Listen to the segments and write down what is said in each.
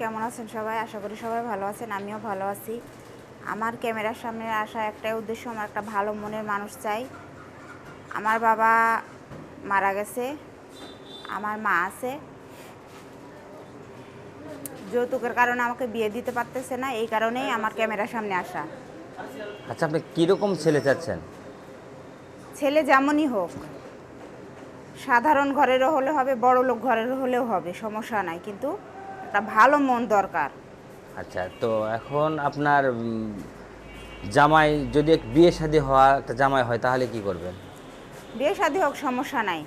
কেমন আছেন সবাই? আশা করি সবাই ভালো আছেন আমিও ভালো আছি। আমার ক্যামেরার সামনে আসা একটাই উদ্দেশ্য আমার একটা ভালো মনের মানুষ চাই। আমার বাবা মারা গেছে আমার মা আছে। যৌতুকের কারণে আমাকে বিয়ে দিতে পারতেছে না এই কারণেই আমার ক্যামেরার সামনে আসা। আচ্ছা আপনি কীরকম ছেলে চাচ্ছেন? ছেলে যেমনই হোক সাধারণ ঘরেরও হলে হবে বড় লোক ঘরেরও হলেও হবে সমস্যা নাই। কিন্তু একটা ভালো মন দরকার। আচ্ছা তো এখন আপনার জামাই যদি এক বিয়ে শাদী হওয়া একটা জামাই হয় তাহলে কি করবেন? বিয়ে শাদী হোক সমস্যা নাই।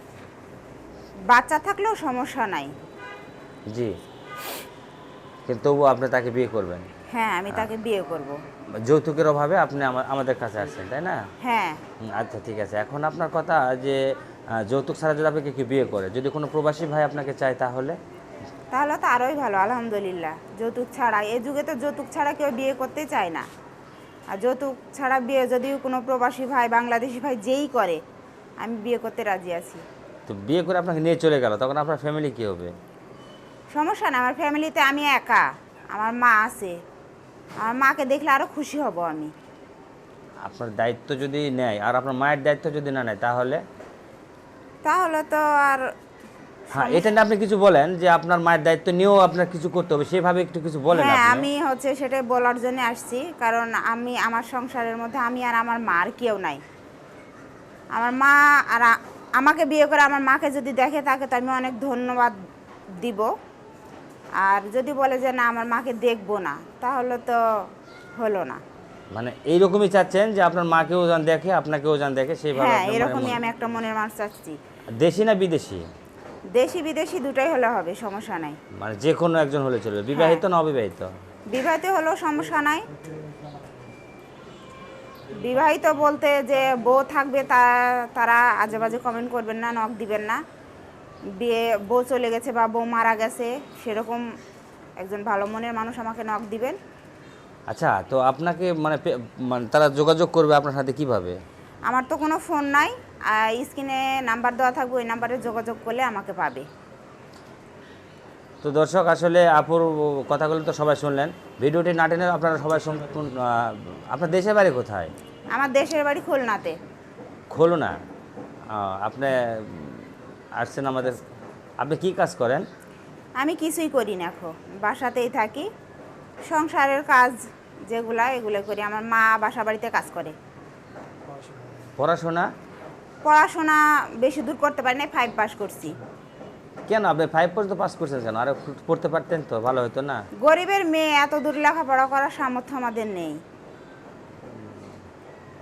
বাচ্চা থাকলেও সমস্যা নাই। জি। কিন্তু তবুও আপনি তাকে বিয়ে করবেন। হ্যাঁ আমি তাকে বিয়ে করব। যৌতুকের অভাবে আপনি আমা- আমাদের কাছে আসছেন তাই না? হ্যাঁ। আচ্ছা ঠিক আছে। এখন আপনার কথা যে যৌতুক ছাড়া যদি আপনাকে কি বিয়ে করে যদি কোনো প্রবাসী ভাই আপনাকে চায় তাহলে? তাহলে তো আরোই ভালো আলহামদুলিল্লাহ। যৌতুক ছাড়া এ যুগে তো যৌতুক ছাড়া কেউ বিয়ে করতে চায় না। আর যৌতুক ছাড়া বিয়ে যদি কোনো প্রবাসী ভাই বাংলাদেশি ভাই যেই করে আমি বিয়ে করতে রাজি আছি। তো বিয়ে করে আপনাকে নিয়ে চলে গেল তখন আপনার ফ্যামিলি কি হবে? সমস্যা না আমার ফ্যামিলিতে আমি একা আমার মা আছে। আমার মাকে দেখলে আরও খুশি হব আমি। আপনার দায়িত্ব যদি নেয় আর আপনার মায়ের দায়িত্ব যদি না নেয় তাহলে? তাহলে তো আর হ্যাঁ এটা নিয়ে আপনি কিছু বলেন যে আপনার মায়ের দায়িত্ব নিয়েও আপনার কিছু করতে হবে সেভাবে একটু কিছু বলেন হ্যাঁ আমি হচ্ছে সেটাই বলার জন্য আসছি কারণ আমি আমার সংসারের মধ্যে আমি আর আমার মা আর কেউ নাই। আমার মা আর আমাকে বিয়ে করে আমার মাকে যদি দেখে তাকে তো আমি অনেক ধন্যবাদ দিব। আর যদি বলে যে না আমার মাকে দেখব না তাহলে তো হলো না। মানে এইরকমই চাচ্ছেন যে আপনার মাকেও যান দেখে আপনাকেও যান দেখে সেইভাবে হ্যাঁ এরকমই আমি একটা মনের মানুষ চাচ্ছি। দেশি না বিদেশি? দেশি বিদেশি দুটাই হলে হবে সমস্যা নাই। মানে যে কোনো একজন হলে চলবে বিবাহিত না অবিবাহিত? বিবাহিত হলেও সমস্যা নাই। বিবাহিত বলতে যে বউ থাকবে তা তারা আজে বাজে কমেন্ট করবেন না নখ দিবেন না। বিয়ে বউ চলে গেছে বা বউ মারা গেছে সেরকম একজন ভালো মনের মানুষ আমাকে নখ দিবেন। আচ্ছা তো আপনাকে মানে মানে তারা যোগাযোগ করবে আপনার সাথে কীভাবে? আমার তো কোনো ফোন নাই। স্ক্রিনে নাম্বার দেওয়া থাকবে ওই নাম্বারে যোগাযোগ করলে আমাকে পাবে। তো দর্শক আসলে আপুর কথাগুলো তো সবাই শুনলেন। ভিডিওটি না টেনে আপনারা সবাই আহ, আপনার দেশের বাড়ি কোথায়? আমার দেশের বাড়ি খুলনাতে। খোলো না আহ, আপনি আসছেন আমাদের আপনি কি কাজ করেন? আমি কিছুই করি না এখন বাসাতেই থাকি। সংসারের কাজ যেগুলা এগুলো করি। আমার মা বাসা বাড়িতে কাজ করে। পড়াশোনা? পড়াশোনা বেশি দূর করতে পারি না ফাইভ পাস করছি। কেন? আপনি ফাইভ পর্যন্ত পাস করছেন কেন? আরও পড়তে পারতেন তো ভালো হতো না। গরিবের মেয়ে এত দূর লেখাপড়া করার সামর্থ্য আমাদের নেই।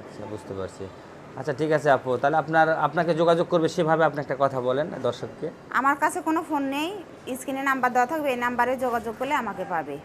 আচ্ছা বুঝতে পারছি। আচ্ছা ঠিক আছে আপু তাহলে আপনার আপনাকে যোগাযোগ করবে সেভাবে আপনি একটা কথা বলেন দর্শককে। আমার কাছে কোনো ফোন নেই স্ক্রিনে নাম্বার দেওয়া থাকবে এই নাম্বারে যোগাযোগ করলে আমাকে পাবে।